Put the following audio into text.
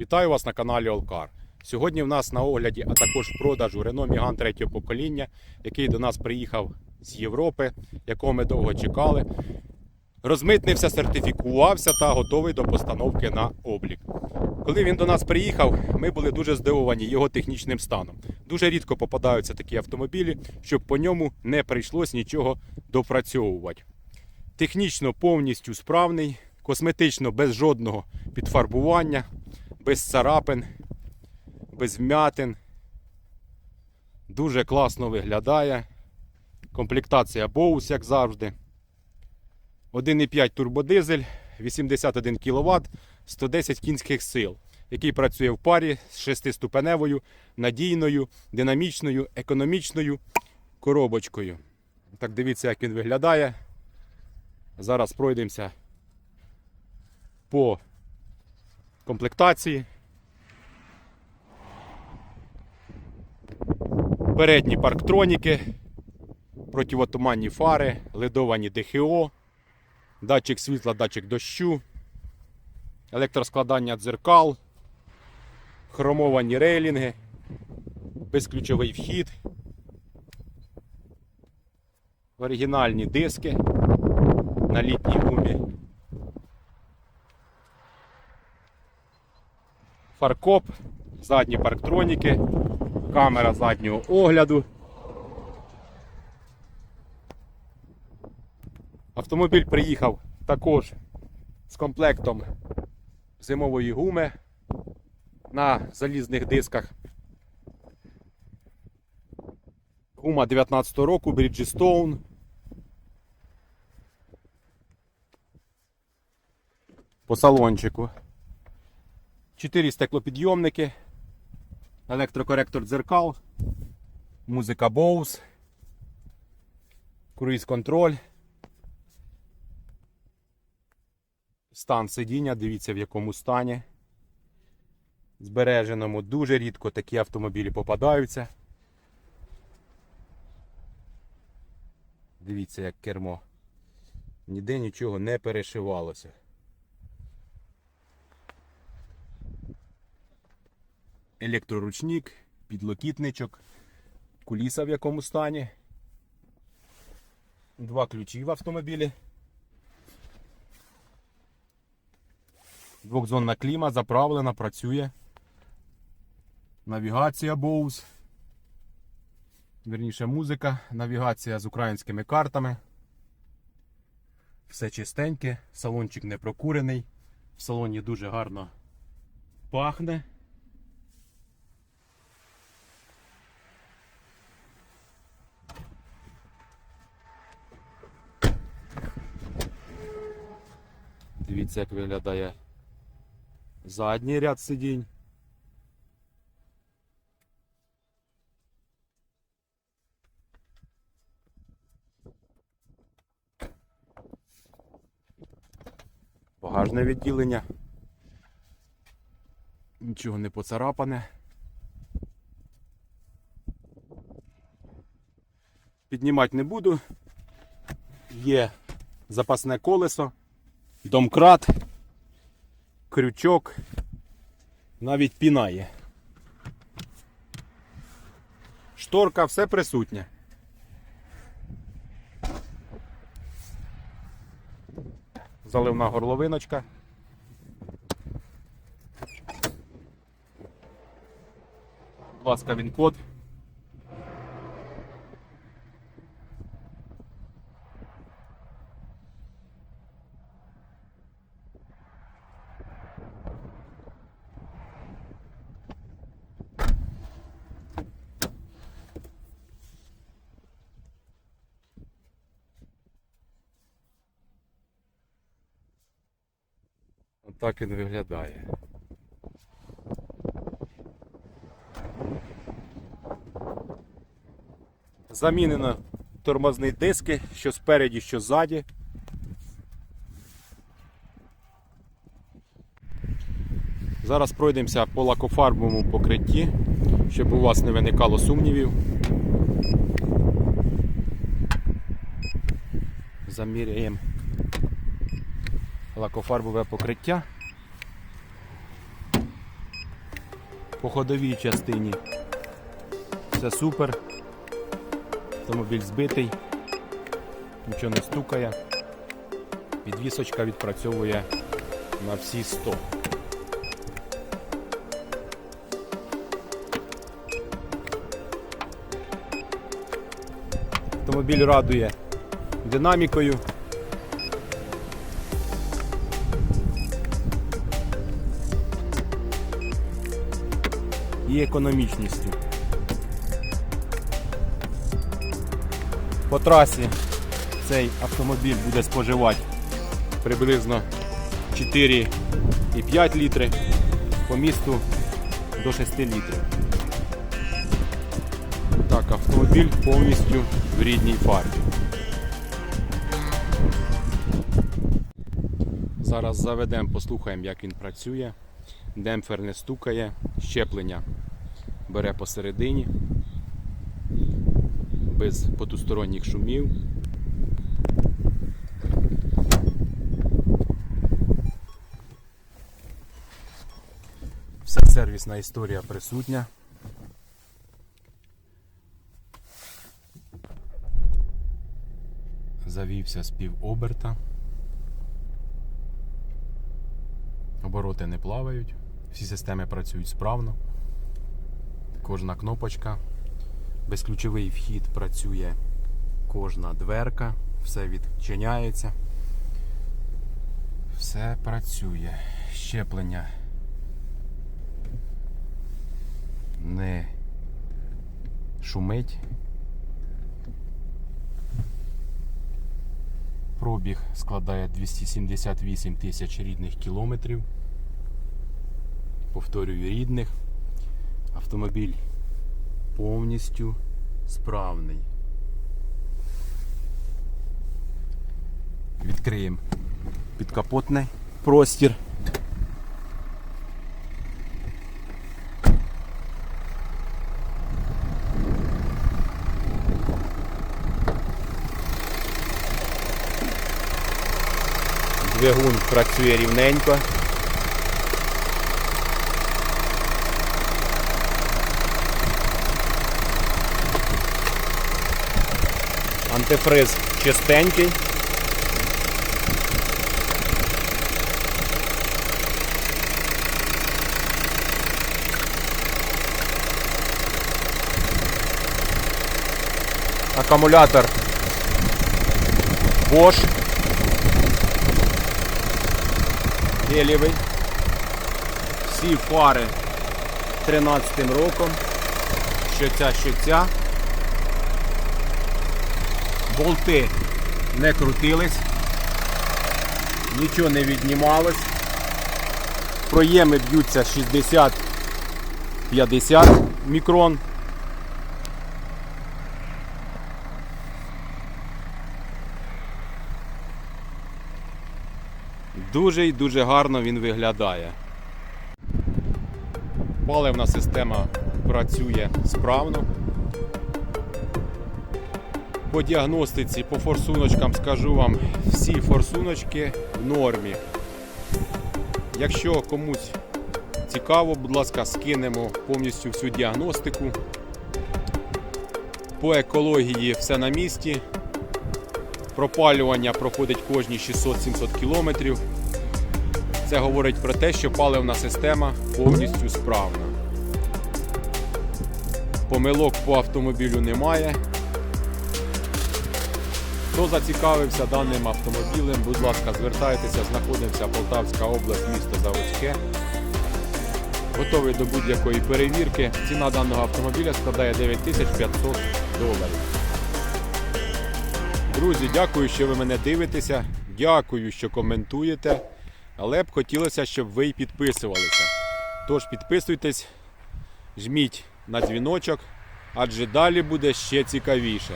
Вітаю вас на каналі Олкар. Сьогодні в нас на огляді, а також в продажу Renault Megane третього покоління, який до нас приїхав з Європи, якого ми довго чекали. Розмитнився, сертифікувався та готовий до постановки на облік. Коли він до нас приїхав, ми були дуже здивовані його технічним станом. Дуже рідко попадаються такі автомобілі, щоб по ньому не прийшлось нічого допрацьовувати. Технічно повністю справний, косметично без жодного підфарбування, без царапин, без вмятин. Дуже класно виглядає. Комплектація Bose, як завжди. 1,5 турбодизель, 81 кВт, 110 кінських сил, який працює в парі з шестиступеневою, надійною, динамічною, економічною коробочкою. Так дивіться, як він виглядає. Зараз пройдемося по комплектації. Передні парктроніки, противотуманні фари, ледовані ДХО, датчик світла, датчик дощу, електроскладання дзеркал, хромовані рейлінги, безключовий вхід, оригінальні диски на літній гумі. Фаркоп, задні парктроніки, камера заднього огляду. Автомобіль приїхав також з комплектом зимової гуми на залізних дисках. Гума 19 року, Bridgestone. По салончику. 4 стеклопідйомники, електрокоректор дзеркал, музика Bose, круїз контроль. Стан сидіння, дивіться в якому стані. Збереженому дуже рідко такі автомобілі попадаються. Дивіться, як кермо. Ніде нічого не перешивалося. Електроручник, підлокітничок, куліса в якому стані. Два ключі в автомобілі. Двохзонна кліма заправлена, працює. Навігація Bose. Вірніше музика, навігація з українськими картами. Все чистеньке, салончик не прокурений. В салоні дуже гарно пахне. Дивіться, як виглядає задній ряд сидінь. Багажне відділення. Нічого не поцарапане. Піднімати не буду. Є запасне колесо, домкрат, крючок, навіть пінає. Шторка, все присутнє. Заливна горловиночка. Будь ласка, він код. Отак він виглядає. Замінено тормозні диски, що спереді, що ззаді. Зараз пройдемося по лакофарбовому покритті, щоб у вас не виникало сумнівів. Заміряємо лакофарбове покриття. По ходовій частині все супер. Автомобіль збитий, нічого не стукає. Підвісочка відпрацьовує на всі 100. Автомобіль радує динамікою. І економічністю. По трасі цей автомобіль буде споживати приблизно 4,5 літри, по місту до 6 літрів. Так, автомобіль повністю в рідній фарбі. Зараз заведемо, послухаємо, як він працює. Демпфер не стукає, щеплення бере посередині, без потусторонніх шумів. Вся сервісна історія присутня. Завівся з півоберта. Обороти не плавають, всі системи працюють справно. Кожна кнопочка, безключовий вхід працює кожна дверка, все відчиняється. Все працює. Щеплення не шумить. Пробіг складає 278 тисяч рідних кілометрів. Повторюю, рідних. Автомобіль повністю справний. Відкриємо підкапотний простір. Двигун працює рівненько. Антифриз чистенький. Акумулятор Bosch. Гелєвий. Всі фари 13 роком. Що ця, що ця. Болти не крутились, нічого не віднімалось. Проєми б'ються 60-50 мікрон. Дуже і дуже гарно він виглядає. Паливна система працює справно. По діагностиці, по форсуночкам скажу вам, всі форсуночки в нормі. Якщо комусь цікаво, будь ласка, скинемо повністю всю діагностику. По екології все на місці. Пропалювання проходить кожні 600-700 кілометрів. Це говорить про те, що паливна система повністю справна. Помилок по автомобілю немає. Хто зацікавився даним автомобілем, будь ласка, звертайтеся, знаходимося Полтавська область, місто Заводське. Готовий до будь-якої перевірки. Ціна даного автомобіля складає 9500 доларів. Друзі, дякую, що ви мене дивитеся. Дякую, що коментуєте. Але б хотілося, щоб ви підписувалися. Тож підписуйтесь, жміть на дзвіночок, адже далі буде ще цікавіше.